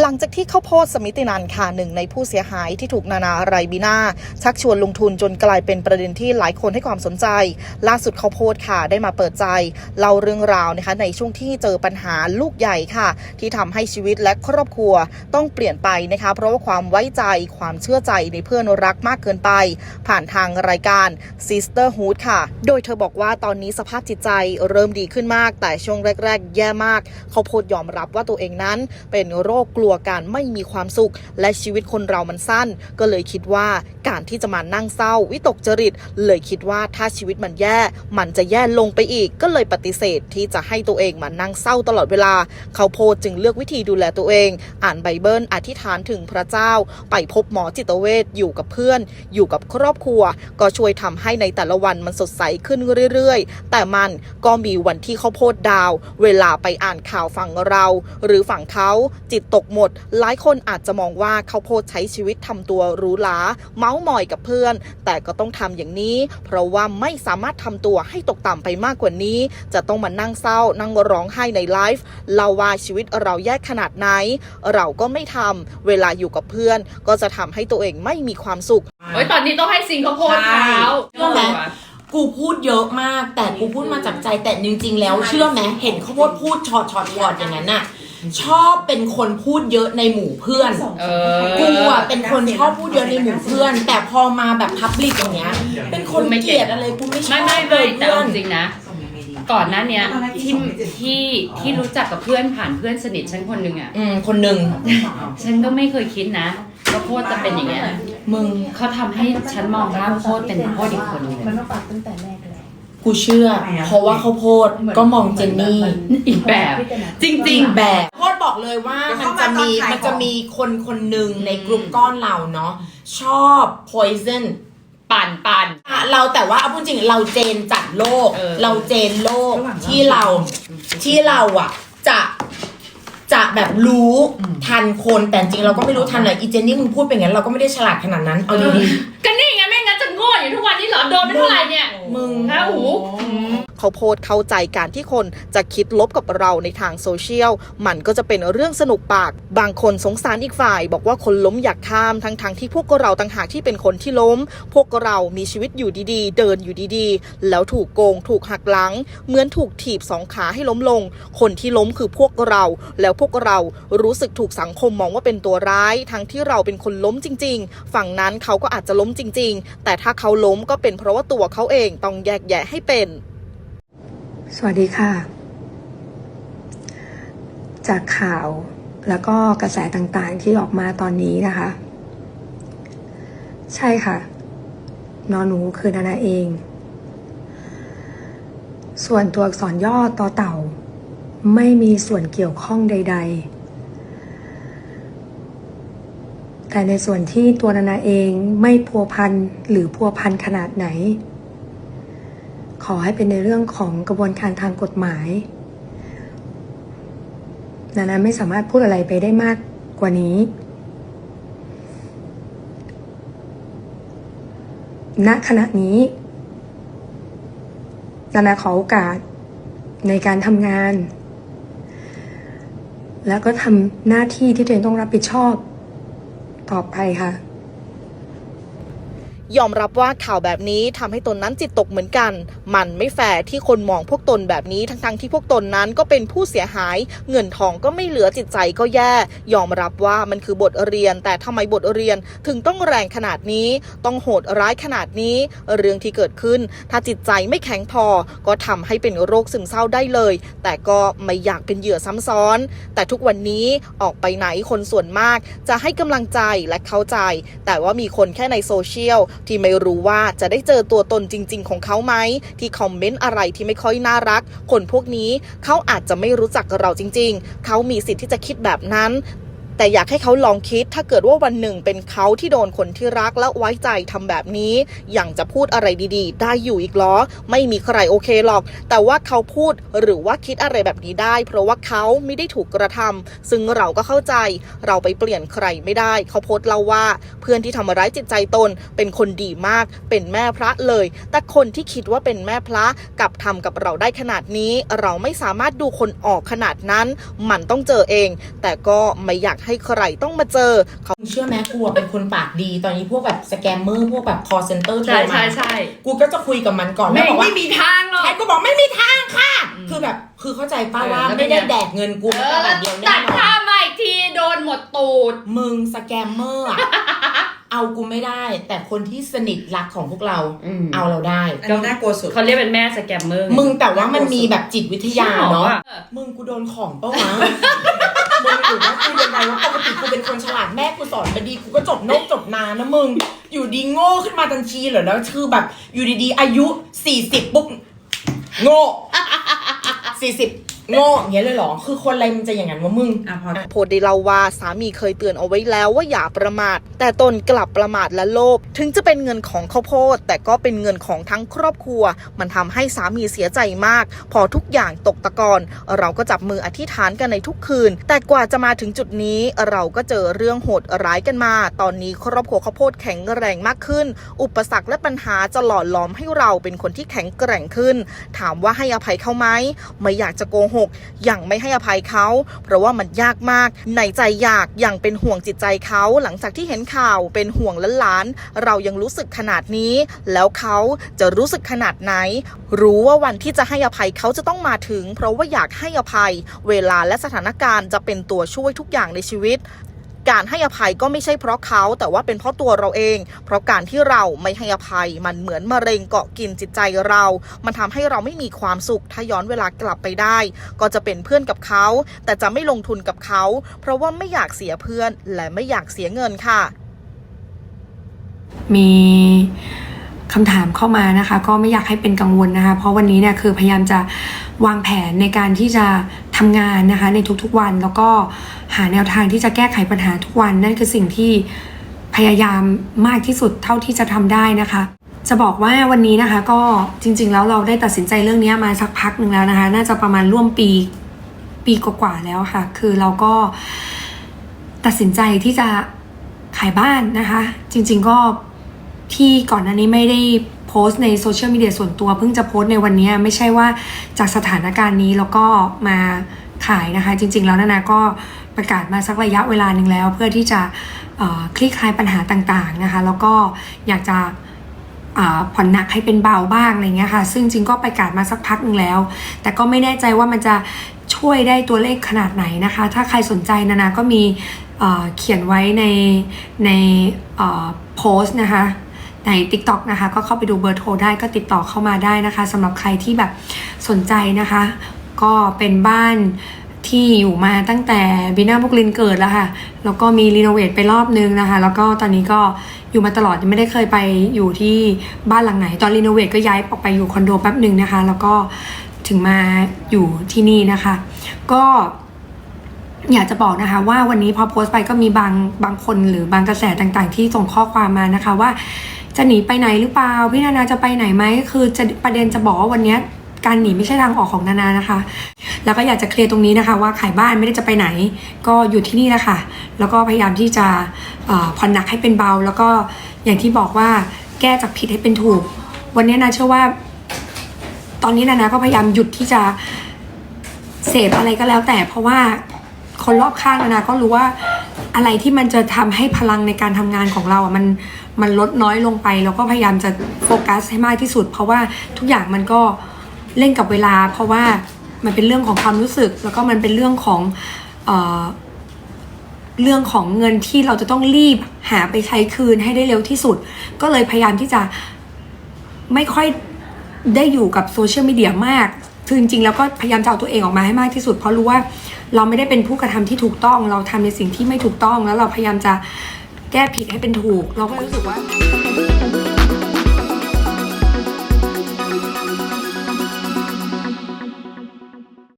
หลังจากที่ข้าวโพดสมิตินันค่ะหนึ่งในผู้เสียหายที่ถูกนานาไรบีนาชักชวนลงทุนจนกลายเป็นประเด็นที่หลายคนให้ความสนใจ ล่าสุดข้าวโพดค่ะได้มาเปิดใจเล่าเรื่องราวนะคะในช่วงที่เจอปัญหาลูกใหญ่ค่ะ ที่ทำให้ชีวิตและครอบครัวต้องเปลี่ยนไปนะคะเพราะว่าความไว้ใจความเชื่อใจในเพื่อนรักมากเกินไป ผ่านทางรายการ Sisterhood ค่ะ โดยเธอบอกว่าตอนนี้สภาพจิตใจเริ่มดีขึ้นมาก แต่ช่วงแรก ๆ แย่มากเขาโพดยอมรับว่าตัวเองนั้นเป็นโรคกลัวการไม่มีความสุข และชีวิตคนเรามันสั้น ก็เลยคิดว่าการที่จะมานั่งเศร้า วิตกจริต เลยคิดว่าถ้าชีวิตมันแย่ มันจะแย่ลงไปอีก ก็เลยปฏิเสธที่จะให้ตัวเองมานั่งเศร้าตลอดเวลา เขาโพดจึงเลือกวิธีดูแลตัวเอง อ่านไบเบิลอธิษฐานถึงพระเจ้า ไปพบหมอจิตเวชอยู่กับเพื่อน อยู่กับครอบครัว ก็ช่วยทำให้ในแต่ละวันมันสดใสขึ้นเรื่อยๆ แต่มันก็มีวันที่เขาโพดดาว เวลาไปอ่านข่าวฝั่งเรา หรือฝั่งเขาจิตตกหมด หลายคนอาจจะมองว่าเขาโพดใช้ชีวิตทำตัวหรูหราเมาส์มอยกับเพื่อน แต่ก็ต้องทำอย่างนี้ เพราะว่าไม่สามารถทำตัวให้ตกต่ำไปมากกว่านี้ จะต้องมานั่งเศร้า นั่งร้องไห้ในไลฟ์เราว่าชีวิตเราแย่ขนาดไหน เราก็ไม่ทำเวลาอยู่กับเพื่อน ก็จะทำให้ตัวเองไม่มีความสุขโอ้ยตอนนี้ต้องให้ซิงเขาโพสต์เขาใช่ไหม กูพูดเยอะมาก แต่กูพูดมาจากใจแต่จริงๆแล้วเชื่อไหมเห็นเขาพูดพูดช็อตช็อตช็อตอย่างนั้นน่ะ ชอบเป็นคนพูดเยอะในหมู่เพื่อน เออ กูอะเป็นคนชอบพูดเยอะในหมู่เพื่อน แต่พอมาแบบพับลิกอย่างเงี้ย เป็นคนเกลียดอะไรกูไม่ชอบไม่ไม่เลไม่ยแต่เพื่อเอาน จริงนะ ก่อนหน้าเนี้ยที่ที่ที่รู้จักกับเพื่อนผ่านเพื่อนสนิทฉันคนหนึ่งอะ อืม คนหนึ่งฉันก็ไม่เคยคิดนะว่าโพดจะเป็นอย่างเงี้ยมึงเขาทำให้ฉันมองว่าโพดเป็นโพดอีกคนหนึงมันต้องปรับตั้งแต่แรกเลย กูเชื่อ เพราะว่าเขาโพดก็มองเจนนี่อีกแบบ จริง ๆ แบบโพดบอกเลยว่ามันจะมีมันจะมีคนคนหนึ่งในกลุ่มก้อนเราเนาะชอบ poison ๆปั่นปั่นอะเราแต่ว่าเอาพูดจริงเราเจนจัดโลกเออเราเจนโลกที่เราที่เราอะจะจะแบบรู้ทันคนแต่จริงเราก็ไม่รู้ทันเลยอีเจนนี่มึงพูดเป็นงั้นเราก็ไม่ได้ฉลาดขนาดนั้นเอาดีก็นี่ไงไม่งั้นจะ โง่อยู่ทุกวันนี้เหรอโดนไปเท่าไหร่เนี่ยๆมึง ฮะหูเขาโพสเข้าใจการที่คนจะคิดลบกับเราในทางโซเชียล มันก็จะเป็นเรื่องสนุกปาก บางคนสงสารอีกฝ่าย บอกว่าคนล้มอยากข้ามทั้งทางๆที่พวกเราต่างหากที่เป็นคนที่ล้ม พวกเรามีชีวิตอยู่ดีๆ เดินอยู่ดีๆ แล้วถูกโกงถูกหักหลัง เหมือนถูกถีบสองขาให้ล้มลง คนที่ล้มคือพวกเรา แล้วพวกเรารู้สึกถูกสังคมมองว่าเป็นตัวร้าย ทั้งที่เราเป็นคนล้มจริง ๆ ฝั่งนั้นเขาก็อาจจะล้มจริง ๆ แต่ถ้าเขาล้มก็เป็นเพราะว่าตัวเขาเองต้องแยกแยะให้เป็น สวัสดีค่ะ จากข่าวแล้วก็กระแสต่างๆที่ออกมาตอนนี้นะคะ ใช่ค่ะ นอนหนูคือนานาเอง ส่วนตัวอักษรย่อต่อเต่า ไม่มีส่วนเกี่ยวข้องใด ๆ แต่ในส่วนที่ตัวนานาเองไม่พัวพันหรือพัวพันขนาดไหน ขอให้เป็นในเรื่องของกระบวนการทางกฎหมายนานาไม่สามารถพูดอะไรไปได้มากกว่านี้ ณ ขณะนี้ นานาขอโอกาสในการทำงาน แล้วก็ทำหน้าที่ที่ตัวเองต้องรับผิดชอบต่อไปค่ะ ยอมรับว่าข่าวแบบนี้ทำให้ตนนั้นจิตตกเหมือนกัน มันไม่แฟร์ที่คนมองพวกตนแบบนี้ทั้งๆที่พวกตนนั้นก็เป็นผู้เสียหาย เงินทองก็ไม่เหลือจิตใจก็แย่ ยอมรับว่ามันคือบทเรียน แต่ทำไมบทเรียนถึงต้องแรงขนาดนี้ ต้องโหดร้ายขนาดนี้ เรื่องที่เกิดขึ้น ถ้าจิตใจไม่แข็งพอ ก็ทำให้เป็นโรคซึมเศร้าได้เลย แต่ก็ไม่อยากเป็นเหยื่อซ้ำซ้อน แต่ทุกวันนี้ออกไปไหนคนส่วนมาก จะให้กำลังใจและเข้าใจ แต่ว่ามีคนแค่ในโซเชียลที่ไม่รู้ว่าจะได้เจอตัวตนจริง ๆ ของเขาไหมที่คอมเมนต์อะไรที่ไม่ค่อยน่ารัก คนพวกนี้เขาอาจจะไม่รู้จักเราจริง ๆ เขามีสิทธิ์ที่จะคิดแบบนั้น แต่อยากให้เขาลองคิดถ้าเกิดว่าวันหนึ่งเป็นเขาที่โดนคนที่รักและไว้ใจทำแบบนี้อย่างจะพูดอะไรดีๆ ได้อยู่อีกหรอ ไม่มีใครโอเคหรอก แต่ว่าเขาพูดหรือว่าคิดอะไรแบบนี้ได้ เพราะว่าเขาไม่ได้ถูกกระทำซึ่งเราก็เข้าใจเราไปเปลี่ยนใครไม่ได้ เขาโพสต์เล่าว่าเพื่อนที่ทำร้ายจิตใจตน เป็นคนดีมากเป็นแม่พระเลย แต่คนที่คิดว่าเป็นแม่พระกลับทำกับเราได้ขนาดนี้ เราไม่สามารถดูคนออกขนาดนั้น มันต้องเจอเอง แต่ก็ไม่อยากให้ใครต้องมาเจอเขามึงเชื่อไหมกูอะเป็นคนปากดี ตอนนี้พวกแบบสแกมเมอร์พวกแบบ call center โทรใช่มาใช่ใช่กูก็จะคุยกับมันก่อนไม่แล้วบอกว่า ไม่มีทางหรอกใช่กูบอกไม่มีทางค่ะ อืมคือแบบคือเข้าใจป้าเออว่าแล้วเป็ไม่นได้ไงแดกเงินกูเอแค่อบาทเดียวตัแน่ดนอภานพมาอีกทีโดนหมดตูด มึงสแกมเมอร์อะ เอากูไม่ได้ แต่คนที่สนิทรักของพวกเรา อืม เอาเราได้ อันนี้น่ากลัวสุด เขาเรียกเป็นแม่สแกมเมอร์มึงแต่ว่ามันมีแบบจิตวิทยาเนาะเออมึงกูโดนของปะวะ รือว่ากูยังไงว่าปกติกูเป็นคนฉลาดแม่กูสอนมาดีกูก็จบโนกจบนานนะมึง อยู่ดีโง่ขึ้นมาทันทีเหรอแล้วคือแบบอยู่ดีๆ อายุสี่สิบปุ๊บโง่สี่สิบ โง่อย่างเงี้ยเลยเหรอ คือคนอะไรมันจะอย่างนั้นวะมึง อะพอ โพสต์ได้เล่าว่าสามีเคยเตือนเอาไว้แล้วว่าอย่าประมาท แต่ตนกลับประมาทและโลภถึงจะเป็นเงินของข้าวโพด แต่ก็เป็นเงินของทั้งครอบครัว มันทำให้สามีเสียใจมาก พอทุกอย่างตกตะกอนเราก็จับมืออธิษฐานกันในทุกคืน แต่กว่าจะมาถึงจุดนี้ เราก็เจอเรื่องโหดร้ายกันมา ตอนนี้ครอบครัวข้าวโพดแข็งแรงมากขึ้น อุปสรรคและปัญหาจะหล่อหลอมให้เราเป็นคนที่แข็งแกร่งขึ้น ถามว่าให้อภัยเขาไหมไม่อยากจะโกหกอย่างไม่ให้อภัยเขา เพราะว่ามันยากมาก ในใจอยากอย่างเป็นห่วงจิตใจเขาหลังจากที่เห็นข่าวเป็นห่วงหลานๆเรายังรู้สึกขนาดนี้ แล้วเขาจะรู้สึกขนาดไหน รู้ว่าวันที่จะให้อภัยเขาจะต้องมาถึง เพราะว่าอยากให้อภัย เวลาและสถานการณ์จะเป็นตัวช่วยทุกอย่างในชีวิต การให้อภัยก็ไม่ใช่เพราะเขาแต่ว่าเป็นเพราะตัวเราเอง เพราะการที่เราไม่ให้อภัยมันเหมือนมะเร็งเกาะกินจิตใจเรา มันทำให้เราไม่มีความสุขถ้าย้อนเวลากลับไปได้ ก็จะเป็นเพื่อนกับเขา แต่จะไม่ลงทุนกับเขา เพราะว่าไม่อยากเสียเพื่อนและไม่อยากเสียเงินค่ะ มี คำถามเข้ามานะคะ ก็ไม่อยากให้เป็นกังวลนะคะ เพราะวันนี้เนี่ยคือพยายามจะวางแผนในการที่จะทำงานนะคะ ในทุกๆวัน แล้วก็หาแนวทางที่จะแก้ไขปัญหาทุกวัน นั่นคือสิ่งที่พยายามมากที่สุดเท่าที่จะทำได้นะคะจะบอกว่าวันนี้นะคะก็จริง ๆ แล้วเราได้ตัดสินใจเรื่องนี้มาสักพักหนึ่งแล้วนะคะ น่าจะประมาณร่วมปีปีกว่าๆแล้วค่ะ คือเราก็ตัดสินใจที่จะขายบ้านนะคะ จริง ๆ ก็ ที่ก่อนหน้านี้ไม่ได้โพสต์ในโซเชียลมีเดียส่วนตัวเพิ่งจะโพสต์ในวันนี้ไม่ใช่ว่าจากสถานการณ์นี้แล้วก็มาขายนะคะ จริง ๆ แล้วนานาก็ประกาศมาสักระยะเวลาหนึ่งแล้ว เพื่อที่จะคลี่คลายปัญหาต่างๆนะคะ แล้วก็อยากจะผ่อนหนักให้เป็นเบาบ้างอะไรเงี้ยค่ะ ซึ่งจริงก็ประกาศมาสักพักหนึ่งแล้ว แต่ก็ไม่แน่ใจว่ามันจะช่วยได้ตัวเลขขนาดไหนนะคะ ถ้าใครสนใจนานาก็มีเอ่อเขียนไว้ในในโพสต์นะคะ ใน TikTok นะคะ ก็เข้าไปดูเบอร์โทรได้ก็ติดต่อเข้ามาได้นะคะสำหรับใครที่แบบสนใจนะคะ ก็เป็นบ้านที่อยู่มาตั้งแต่บีน่าบุกลินเกิดแล้วค่ะ แล้วก็มีรีโนเวทไปรอบนึงนะคะ แล้วก็ตอนนี้ก็อยู่มาตลอดยังไม่ได้เคยไปอยู่ที่บ้านหลังไหน ตอนรีโนเวทก็ย้ายออกไปอยู่คอนโดแป๊บหนึ่งนะคะ แล้วก็ถึงมาอยู่ที่นี่นะคะ ก็อยากจะบอกนะคะว่าวันนี้พอโพสต์ไปก็มีบางบางคนหรือบางกระแสต่างๆ ที่ส่งข้อความมานะคะว่า จะหนีไปไหนหรือเปล่าพี่นานาจะไปไหนไหมคือจะประเด็นจะบอกว่าวันนี้การหนีไม่ใช่ทางออกของนานานะคะ แล้วก็อยากจะเคลียร์ตรงนี้นะคะ ว่าขายบ้านไม่ได้จะไปไหน ก็อยู่ที่นี่แหละค่ะ แล้วก็พยายามที่จะผ่อนหนักให้เป็นเบา แล้วก็อย่างที่บอกว่าแก้จากผิดให้เป็นถูก วันนี้นาเชื่อว่า ตอนนี้นานาก็พยายามหยุดที่จะเสพอะไรก็แล้วแต่เพราะว่าคนรอบข้างนานาก็รู้ว่า อะไรที่มันจะทำให้พลังในการทำงานของเราอะมันมันลดน้อยลงไป แล้วก็พยายามจะโฟกัสให้มากที่สุด เพราะว่าทุกอย่างมันก็เล่นกับเวลา เพราะว่ามันเป็นเรื่องของความรู้สึก แล้วก็มันเป็นเรื่องของเอ่อเรื่องของเงินที่เราจะต้องรีบหาไปใช้คืนให้ได้เร็วที่สุด ก็เลยพยายามที่จะไม่ค่อยได้อยู่กับโซเชียลมีเดียมาก คือจริงๆแล้วก็พยายามจะเอาตัวเองออกมาให้มากที่สุด เพราะรู้ว่าเราไม่ได้เป็นผู้กระทำที่ถูกต้อง เราทำในสิ่งที่ไม่ถูกต้อง แล้วเราพยายามจะแก้ผิดให้เป็นถูก เราก็รู้สึกว่า